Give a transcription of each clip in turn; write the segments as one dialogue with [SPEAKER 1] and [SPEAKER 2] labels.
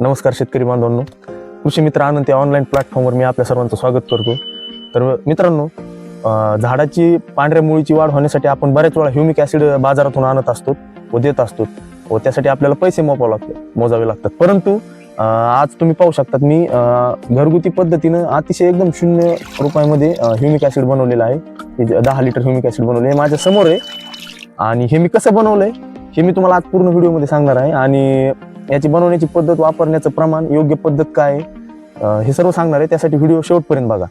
[SPEAKER 1] नमस्कार शेतकरी बांधवांनो. कृषी मित्र आनंद या ऑनलाईन प्लॅटफॉर्मवर मी आपल्या सर्वांचं स्वागत करतो. तर मित्रांनो झाडाची पांढऱ्या मुळीची वाढ होण्यासाठी आपण बऱ्याच वेळा ह्युमिक ॲसिड बाजारातून आणत असतो व देत असतो. व त्यासाठी आपल्याला पैसे मोजावे लागतात मोजावे लागतात. परंतु आज तुम्ही पाहू शकतात मी घरगुती पद्धतीनं अतिशय एकदम शून्य रुपयामध्ये ह्युमिक ॲसिड बनवलेलं आहे. दहा लिटर ह्युमिक ॲसिड बनवले हे माझ्यासमोर आहे. आणि हे मी कसं बनवलं आहे हे मी तुम्हाला आज पूर्ण व्हिडिओमध्ये सांगणार आहे. आणि याची बनवण्याची पद्धत वापरण्याचं प्रमाण योग्य पद्धत काय आहे, हे सर्व सांगणार आहे. त्यासाठी व्हिडिओ शेवटपर्यंत बघा.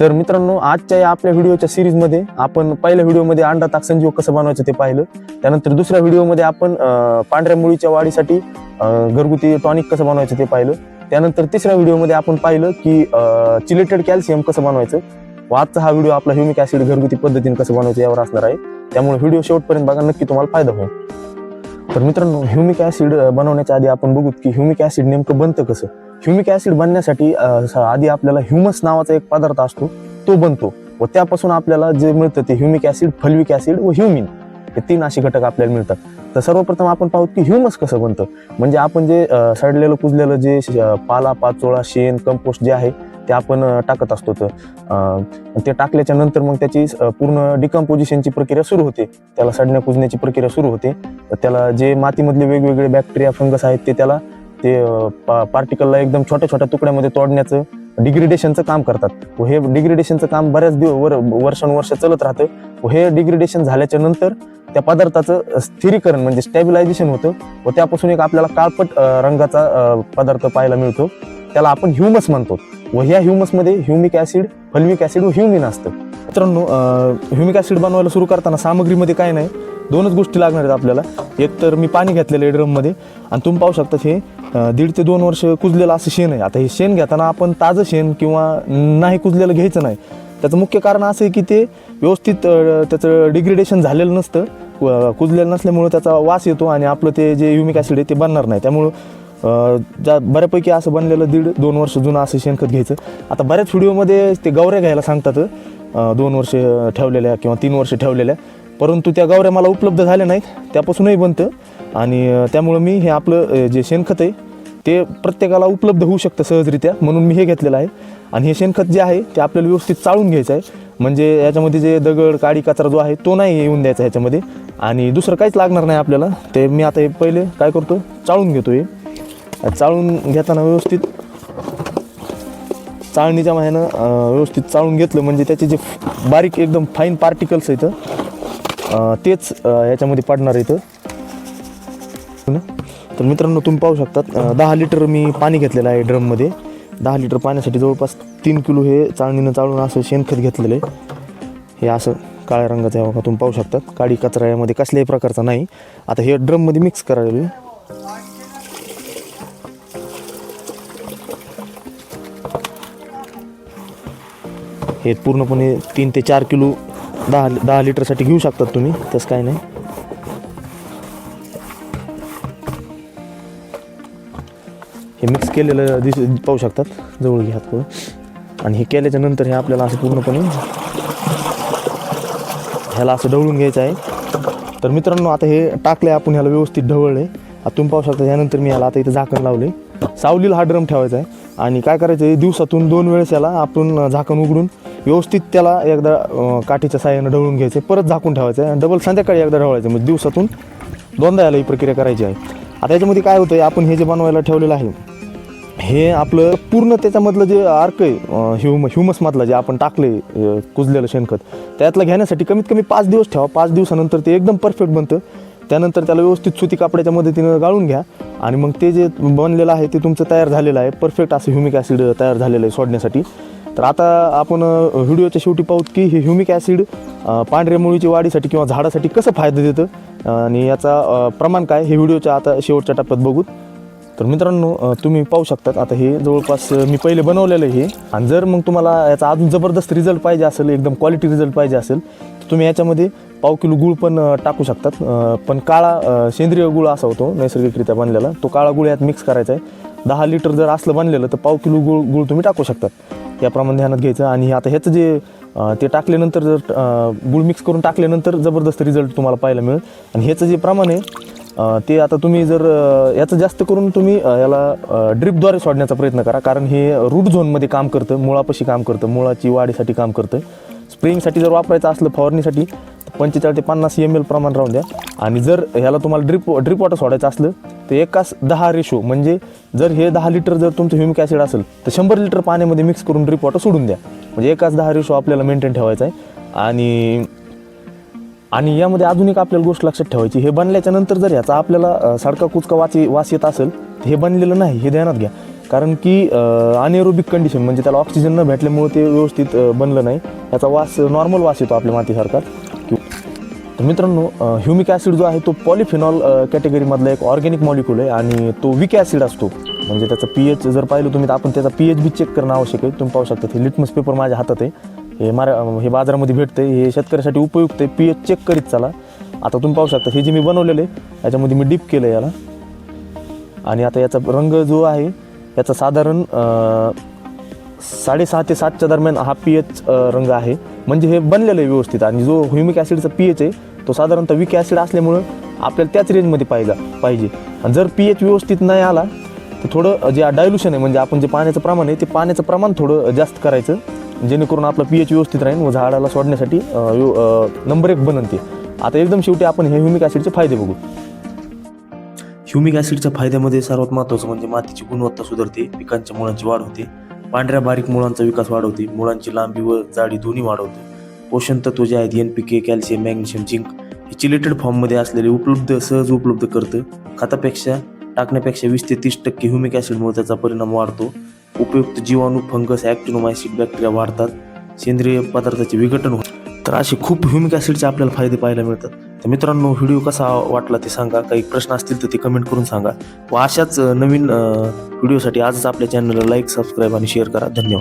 [SPEAKER 1] तर मित्रांनो आजच्या या आपल्या व्हिडिओच्या सिरीजमध्ये आपण पहिल्या व्हिडिओमध्ये अंडा ताक संजीव कसं बनवायचं ते पाहिलं. त्यानंतर दुसऱ्या व्हिडिओमध्ये आपण पांढऱ्या मुळीच्या वाढीसाठी घरगुती टॉनिक कसं बनवायचं ते पाहिलं. त्यानंतर तिसऱ्या व्हिडिओमध्ये आपण पाहिलं की चिलेटेड कॅल्शियम कसं बनवायचं. व आजचा हा व्हिडिओ आपला ह्युमिक ऍसिड घरगुती पद्धतीने कसं बनवायचं यावर असणार आहे. त्यामुळे व्हिडिओ शेवटपर्यंत बघा नक्की तुम्हाला फायदा होईल. तर मित्रांनो ह्युमिक ऍसिड बनवण्याच्या आधी आपण बघू की ह्युमिक ऍसिड नेमकं बनतं कसं? ह्युमिक ऍसिड बनण्यासाठी स- आधी आपल्याला ह्युमस नावाचा एक पदार्थ असतो तो बनतो. व त्यापासून आपल्याला जे मिळतं ते ह्युमिक ऍसिड फल्विक ऍसिड व ह्युमिन हे तीन असे घटक आपल्याला मिळतात. तर सर्वप्रथम आपण पाहू की ह्युमस कसं बनतं? म्हणजे आपण जे सडलेलं कुजलेलं जे पाला पाचोळा शेण कंपोस्ट जे आहे ते आपण टाकत असतो तर ते टाकल्याच्या नंतर मग त्याची पूर्ण डिकम्पोजिशनची प्रक्रिया सुरू होते. त्याला सडण्या कुजण्याची प्रक्रिया सुरू होते. त्याला जे मातीमधले वेगवेगळे बॅक्टेरिया फंगस आहेत ते त्याला ते पार्टिकलला एकदम छोट्या छोट्या तुकड्यामध्ये तोडण्याचं डिग्रेडेशनचं काम करतात. व हे डिग्रेडेशनचं काम बऱ्याच दिवस वर वर्षानुवर्ष चलत राहतं. व हे डिग्रेडेशन झाल्याच्यानंतर त्या पदार्थाचं स्थिरीकरण म्हणजे स्टॅबिलायझेशन होतं. व त्यापासून एक आपल्याला काळपट रंगाचा पदार्थ पाहायला मिळतो. त्याला आपण ह्युमस म्हणतो. व ह्या ह्युमसमध्ये ह्युमिक ॲसिड फल्विक ॲसिड व ह्युमिन असतं. मित्रांनो ह्युमिक ॲसिड बनवायला सुरू करताना सामग्रीमध्ये काय नाही दोनच गोष्टी लागणार आहेत आपल्याला. एक तर मी पाणी घेतलेलं आहे ड्रममध्ये आणि तुम्ही पाहू शकता हे दीड ते दोन वर्ष कुजलेलं असं शेण आहे. आता हे शेण घेताना आपण ताजं शेण किंवा नाही कुजलेलं घ्यायचं नाही. त्याचं मुख्य कारण असं आहे की ते व्यवस्थित त्याचं डिग्रेडेशन झालेलं नसतं. व- कुजलेलं नसल्यामुळं त्याचा वास येतो आणि आपलं ते जे ह्युमिक ॲसिड आहे ते बनणार नाही. त्यामुळं ज्या बऱ्यापैकी असं बनलेलं दीड दोन वर्ष जुनं असं शेणखत घ्यायचं. आता बऱ्याच व्हिडिओमध्ये ते गवऱ्या घ्यायला सांगतात दोन वर्ष ठेवलेल्या किंवा तीन वर्ष ठेवलेल्या. परंतु त्या गवऱ्या मला उपलब्ध झाल्या नाहीत त्यापासूनही बनतं. आणि त्यामुळं मी हे आपलं जे शेणखत आहे ते प्रत्येकाला उपलब्ध होऊ शकतं सहजरित्या म्हणून मी हे घेतलेलं आहे. आणि हे शेणखत जे आहे ते आपल्याला व्यवस्थित चाळून घ्यायचं आहे. म्हणजे याच्यामध्ये जे दगड काडी कचरा जो आहे तो नाही येऊन द्यायचा ह्याच्यामध्ये. आणि दुसरं काहीच लागणार नाही आपल्याला. ते मी आता हे पहिले काय करतो चाळून घेतो हे. चाळून घेताना व्यवस्थित चाळणीच्या माह्यानं व्यवस्थित चाळून घेतलं म्हणजे त्याचे जे बारीक एकदम फाईन पार्टिकल्स आहेत तेच याच्यामध्ये पडणार इथं तर मित्रांनो तुम्ही पाहू शकतात दहा लिटर मी पाणी घेतलेलं आहे ड्रममध्ये. दहा लिटर पाण्यासाठी जवळपास तीन किलो हे चाळणीनं चाळून असं शेणखत घेतलेलं आहे. हे असं काळ्या रंगाचं आहे बघा तुम्ही पाहू शकतात. काळी कचरा यामध्ये कसल्याही प्रकारचा नाही. आता हे ड्रममध्ये मिक्स करायला हे पूर्णपणे तीन ते चार किलो दहा दहा लिटरसाठी घेऊ शकतात तुम्ही तसं काय नाही. हे मिक्स केलेलं दिस पाहू शकतात जवळ घ्या थोडं आणि हे केल्याच्यानंतर हे आपल्याला असं पूर्णपणे ह्याला असं ढवळून घ्यायचं आहे. तर मित्रांनो आता हे टाकले आपण ह्याला व्यवस्थित ढवळले आता तुम्ही पाहू शकता यानंतर मी ह्याला आता इथं झाकण लावले सावलीला हा ड्रम ठेवायचा आहे. आणि काय करायचं आहे दिवसातून दोन वेळेस याला आपण झाकण उघडून व्यवस्थित त्याला एकदा काठीच्या साह्यानं ढवळून घ्यायचं परत झाकून ठेवायचं आहे डबल संध्याकाळी एकदा ढवळायचं. म्हणजे दिवसातून दोनदा याला ही प्रक्रिया करायची आहे. आता याच्यामध्ये काय होतं आपण हे जे बनवायला ठेवलेलं आहे हे आपलं पूर्ण त्याच्यामधलं जे आर्क आहे ह्युम ह्युमसमधलं जे आपण टाकले आहे कुजलेलं शेणखत त्यातलं घेण्यासाठी कमीत कमी पाच दिवस ठेवा. पाच दिवसानंतर ते एकदम परफेक्ट बनतं. त्यानंतर त्याला व्यवस्थित सुती कापडाच्या मदतीनं गाळून घ्या. आणि मग ते जे बनलेलं आहे ते तुमचं तयार झालेलं आहे. परफेक्ट असं ह्युमिक ॲसिड तयार झालेलं आहे सोडण्यासाठी. तर आता आपण व्हिडिओच्या शेवटी पाहूत की हे ह्युमिक ॲसिड पांढऱ्या मुळीच्या वाढीसाठी किंवा झाडासाठी कसं फायदा देतं आणि याचा प्रमाण काय हे व्हिडिओच्या आता शेवटच्या टप्प्यात बघूत तर मित्रांनो तुम्ही पाहू शकतात आता हे जवळपास मी पहिले बनवलेलं हे. आणि जर मग तुम्हाला याचा अजून जबरदस्त रिझल्ट पाहिजे असेल एकदम क्वालिटी रिझल्ट पाहिजे असेल तर तुम्ही याच्यामध्ये पाव किलो गुळ पण टाकू शकतात. पण काळा सेंद्रिय गुळ असा होतो नैसर्गिकरित्या बनलेला. तो काळा गुळ यात मिक्स करायचा आहे. दहा लिटर जर असलं बनलेलं तर पाव किलो गुळ गुळ तुम्ही टाकू शकतात. याप्रमाणे ध्यानात घ्यायचं आणि आता ह्याचं जे ते टाकल्यानंतर जर गुळ मिक्स करून टाकल्यानंतर जबरदस्त रिझल्ट तुम्हाला पाहायला मिळेल. आणि ह्याचं जे प्रमाण आहे ते आता तुम्ही जर याचं जास्त करून तुम्ही याला ड्रिपद्वारे सोडण्याचा प्रयत्न करा. कारण हे रूट झोनमध्ये काम करतं मुळापाशी काम करतं मुळाची वाढीसाठी काम करतं. स्प्रेइंगसाठी जर वापरायचं असलं फवारणीसाठी पंचेचाळीस ते पन्नास एम एल प्रमाण राहून द्या. आणि जर ह्याला तुम्हाला ड्रिप ड्रिप वॉटर सोडायचं असलं तर एकाच दहा रेशो म्हणजे जर हे दहा लिटर जर तुमचं ह्युमिक ॲसिड असेल तर शंभर लिटर पाण्यामध्ये मिक्स करून ड्रिप वॉटर सोडून द्या. म्हणजे एकाच दहा रेशो आपल्याला मेंटेन ठेवायचा आहे. आणि आणि यामध्ये अजून एक आपल्याला गोष्ट लक्षात ठेवायची हे बनल्याच्या नंतर जर ह्याचा आपल्याला सडका कुचका वाची वास येत असेल तर हे बनलेलं नाही हे ध्यानात घ्या. कारण की अनेरोबिक कंडिशन म्हणजे त्याला ऑक्सिजन न भेटल्यामुळे ते व्यवस्थित बनलं नाही. याचा वास नॉर्मल वास येतो आपल्या मातीसारखा तर मित्रांनो ह्युमिक ॲसिड जो आहे तो पॉलिफिनॉल कॅटेगरीमधला एक ऑर्गॅनिक मॉलिक्यूल आहे आणि तो विक ॲसिड असतो. म्हणजे त्याचं पी एच जर पाहिलं तुम्ही तर आपण त्याचा पी एच बी चेक करणं आवश्यक आहे. तुम्ही पाहू शकता हे लिटमस पेपर माझ्या हातात आहे. हे मारा हे बाजारामध्ये भेटते हे शेतकऱ्यासाठी उपयुक्त आहे. पी एच चेक करीत चला. आता तुम्ही पाहू शकता हे जे मी बनवलेलं आहे याच्यामध्ये मी डीप केलं आहे याला. आणि आता याचा रंग जो आहे याचा साधारण साडेसहा ते सातच्या दरम्यान हा पी एच रंग आहे. म्हणजे हे बनलेलं आहे व्यवस्थित. आणि जो ह्युमिक ॲसिडचा पी एच आहे तो साधारणतः विक ॲसिड असल्यामुळं आपल्याला त्याच रेंजमध्ये पाहिजे पाहिजे. आणि जर पी एच व्यवस्थित नाही आला तर थोडं जे डायल्युशन आहे म्हणजे आपण जे पाण्याचं प्रमाण आहे ते पाण्याचं प्रमाण थोडं जास्त करायचं. जेणेकरून आपलं पी एच व्यवस्थित राहील व झाडाला सोडण्यासाठी नंबर एक बनते आता एकदम शेवटी आपण हे ह्युमिक ॲसिडचे फायदे बघू. ह्युमिक ॲसिडच्या फायद्यामध्ये सर्वात महत्त्वाचं म्हणजे मातीची गुणवत्ता सुधारते पिकांच्या मुळांची वाढ होते पांढऱ्या बारीक मुळांचा विकास वाढवते. मुळांची लांबी व जाडी दोन्ही वाढवते. पोषण तत्व जे आहेत N P K calcium magnesium zinc हे चिलेटेड फॉर्ममध्ये असलेले उपलब्ध सहज उपलब्ध करतं. खतापेक्षा टाकण्यापेक्षा वीस ते तीस टक्के ह्युमिक ॲसिडमुळे त्याचा परिणाम वाढतो. उपयुक्त जीवाणू फंगस ॲक्टिनोमायसिक बॅक्टेरिया वाढतात. सेंद्रिय पदार्थाचे विघटन होते. तर असे खूप ह्युमिक ॲसिडचे आपल्याला फायदे पाहायला मिळतात. तर मित्रांनो व्हिडिओ कसा वाटला ते सांगा. काही प्रश्न असतील तर ते कमेंट करून सांगा. व अशाच नवीन व्हिडिओसाठी आजच आपल्या चॅनलला लाईक सबस्क्राईब आणि शेअर करा. धन्यवाद.